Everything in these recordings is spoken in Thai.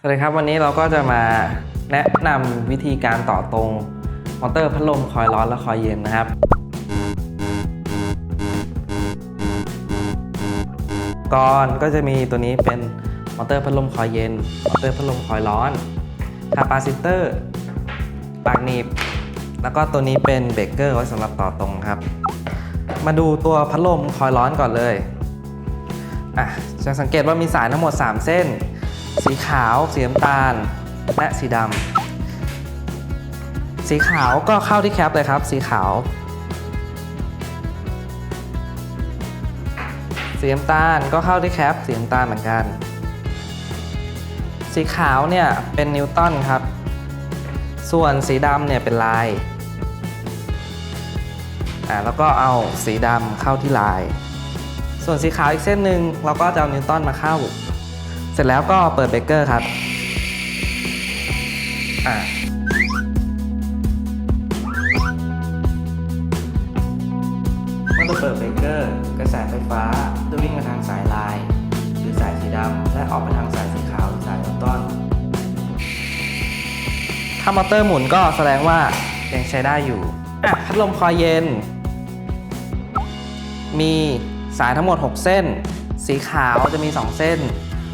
สวัสดีครับวันนี้เราก็จะมาแนะนำวิธีการต่อตรงมอเตอร์พัดลมคอยร้อนและคอยเย็นนะครับ ก่อนก็จะมีตัวนี้เป็นมอเตอร์พัดลมคอยเย็นมอเตอร์พัดลมคอยร้อนคาปาซิเตอร์ปากหนีบ แล้วก็ตัวนี้เป็นเบรกเกอร์ไว้สำหรับต่อตรงครับ มาดูตัวพัดลมคอยร้อนก่อนเลยอะจะสังเกตว่ามีสายทั้งหมด 3 เส้น สีขาว สีน้ำตาล และสีดำ สีขาวก็เข้าที่แคปเลยครับ สีขาว สีน้ำตาลก็เข้าที่แคป สีน้ำตาลเหมือนกัน สีขาวเนี่ยเป็นนิวตันครับ ส่วนสีดำเนี่ยเป็นลาย อ่าแล้วก็เอาสีดำเข้าที่ลาย ส่วนสีขาวอีกเส้นหนึ่งเราก็จะเอานิวตันมาเข้า สร็จแล้วก็เปิดเบเกอร์ครับอ่าเมื่อเราเปิดเบเกอร์กระแสไฟฟ้าจะวิ่งมาทางสายลาย หรือสายสีดำและออกไปทางสายสีขาวหรือสายนิวตันถ้ามอเตอร์หมุนก็แสดงว่ายังใช้ได้อยู่อะพัดลมคอยเย็น มีสายทั้งหมด 6 เส้น สีขาวจะมี 2 เส้น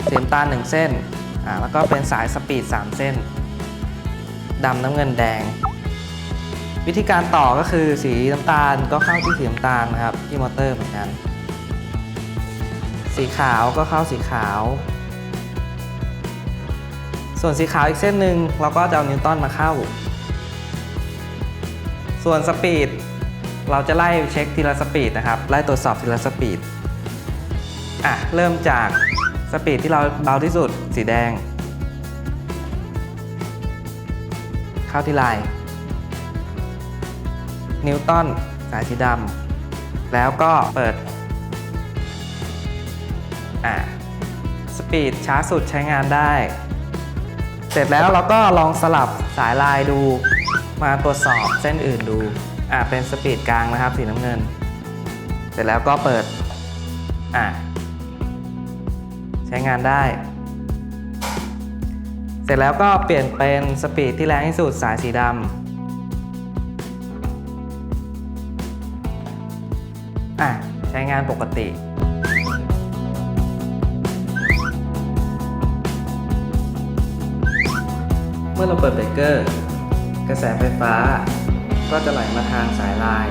สีน้ำตาล1เส้นอ่าแล้วก็เป็นสายสปีด 3 เส้นดำน้ำเงินแดง วิธีการต่อก็คือสีน้ำตาลก็เข้าที่สีน้ำตาลนะครับที่มอเตอร์เหมือนกัน สีขาวก็เข้าสีขาว ส่วนสีขาวอีกเส้นหนึ่งเราก็จะเอานิวตันมาเข้า ส่วนสปีดเราจะไล่เช็คทีละสปีดนะครับ ไล่ตรวจสอบทีละสปีดอะเริ่มจาก สปีดที่เราเบาที่สุด สีแดง เข้าที่ลาย นิวตันสายสีดำแล้วก็เปิด อะสปีดช้าสุดใช้งานได้ เสร็จแล้วเราก็ลองสลับสายลายดู มาตรวจสอบเส้นอื่นดู อะเป็นสปีดกลางนะครับสีน้ำเงิน เสร็จแล้วก็เปิด อะ ช้งานได้ เสร็จแล้วก็เปลี่ยนเป็นสปีดที่แรงที่สุดสายสีดำอะใช้งานปกติเมื่อเราเปิดเบรกเกอร์ กระแสไฟฟ้า ก็จะไหลมาทางสายลาย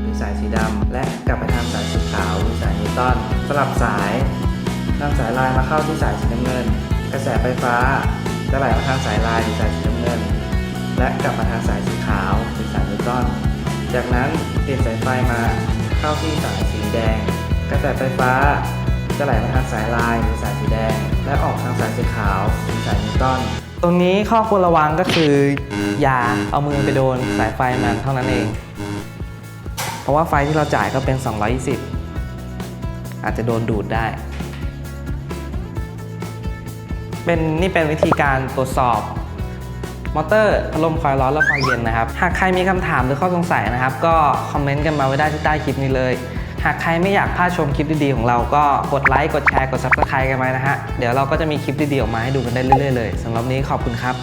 หรือสายสีดำและกลับไปทางสายสีขาวหรือสายนิวตันสลับสาย นำสายลายมาเข้าที่สายสีน้ำเงิน กระแสไฟฟ้าจะไหลมาทางสายลายหรือสายสีน้ำเงิน และกลับมาทางสายสีขาวหรือสายนิวตันจากนั้นเปลี่ยนสายไฟมาเข้าที่สายสีแดง กระแสไฟฟ้าจะไหลมาทางสายลายหรือสายสีแดง และออกทางสายสีขาวหรือสายนิวตันตรงนี้ข้อควรระวังก็คือ อย่าเอามือไปโดนสายไฟมันเท่านั้นเอง เพราะว่าไฟที่เราจ่ายก็เป็น 220 อาจจะโดนดูดได้ เป็นนี่เป็นวิธีการตรวจสอบมอเตอร์พัดลมคอยร้อนและคอยเย็นนะครับ หากใครมีคำถามหรือข้อสงสัยนะครับ ก็คอมเมนต์กันมาไว้ได้ที่ใต้คลิปนี้เลย หากใครไม่อยากพลาดชมคลิปดีๆของเราก็กดไลค์กดแชร์กด Subscribe กันไว้นะฮะเดี๋ยวเราก็จะมีคลิปดีๆออกมาให้ดูกันได้เรื่อยๆเลยสำหรับนี้ขอบคุณครับ